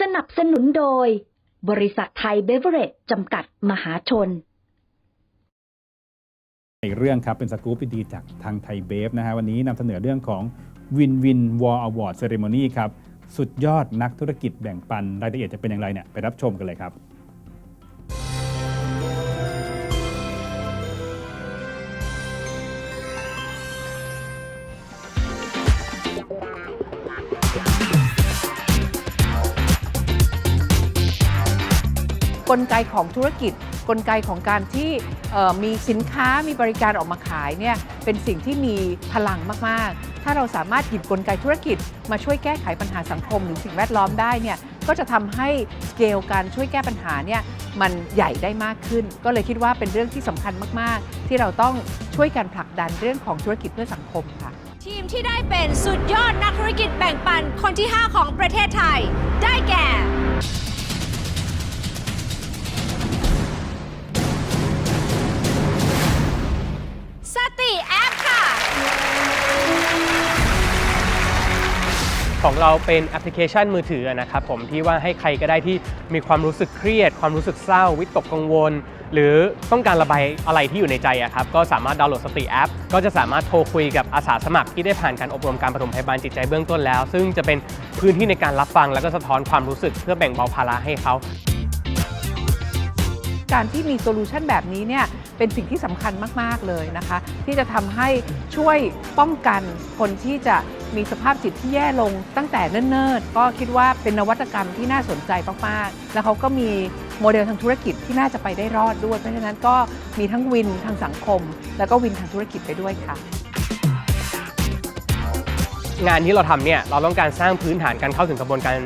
สนับสนุนโดย บริษัทไทยเบเวอเรจจำกัดมหาชนในเรื่องครับ เป็นสกู๊ปดีจากทางไทยเบฟนะฮะวันนี้นำเสนอเรื่องของวินวินวอลอวอร์ดเซเรมนีครับ สุดยอดนักธุรกิจแบ่งปันรายละเอียดจะเป็นอย่างไรเนี่ยไปรับชมกันเลยครับ กลไกของธุรกิจ กลไกของการที่มีสินค้ามีบริการออกมาขายเนี่ยเป็นสิ่งที่มีพลังมากๆ ถ้าเราสามารถหยิบกลไกธุรกิจ มาช่วยแก้ไขปัญหาสังคมหรือสิ่งแวดล้อมได้เนี่ยก็จะทำให้สเกลการช่วยแก้ปัญหาเนี่ยมันใหญ่ได้มากขึ้น ก็เลยคิดว่าเป็นเรื่องที่สำคัญมาก ๆ ที่เราต้องช่วยกันผลักดันเรื่องของธุรกิจเพื่อสังคมค่ะ ทีมที่ได้เป็นสุดยอดนักธุรกิจแบ่งปันคนที่ 5 ของประเทศไทย ได้แก่ ของเราเป็นแอปพลิเคชันมือถือนะครับผมที่ว่าให้ใครก็ได้ที่มีความรู้สึกเครียด ความรู้สึกเศร้า วิตกกังวล หรือต้องการระบายอะไรที่อยู่ในใจอะครับก็สามารถดาวน์โหลดสติแอป ก็จะสามารถโทรคุยกับอาสาสมัครที่ได้ผ่านการอบรมการปฐมพยาบาลจิตใจเบื้องต้นแล้ว ซึ่งจะเป็นพื้นที่ในการรับฟัง แล้วก็สะท้อนความรู้สึกเพื่อแบ่งเบาภาระให้เขาการที่มีโซลูชันแบบนี้เนี่ย เป็นสิ่งที่สำคัญมาก ๆ เลยนะคะ ที่จะทำให้ช่วยป้องกันคนที่จะมีสภาพจิตที่แย่ลงตั้งแต่เนิ่นๆ ก็คิดว่าเป็นนวัตกรรมที่น่าสนใจมากๆ แล้วเขาก็มีโมเดลทางธุรกิจที่น่าจะไปได้รอดด้วย เพราะฉะนั้นก็มีทั้งวินทางสังคม แล้วก็วินทางธุรกิจไปด้วยค่ะ งานที่เราทำเนี่ยเราต้องการสร้างพื้นฐานการเข้าถึงกระบวนการ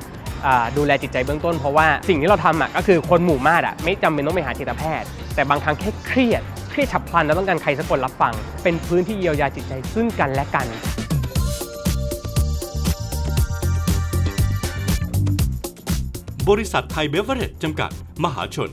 ดูแลจิตใจเบื้องต้น เพราะว่าสิ่งที่เราทำก็คือคนหมู่มากอะไม่จำเป็นต้องไปหาจิตแพทย์ แต่บางครั้งแค่เครียดเครียดฉับพลันแล้วต้องการใครสักคนรับฟัง เป็นพื้นที่เยียวยาจิตใจซึ่งกันและกันบริษัทไทยเบเวอเรจจำกัด มหาชน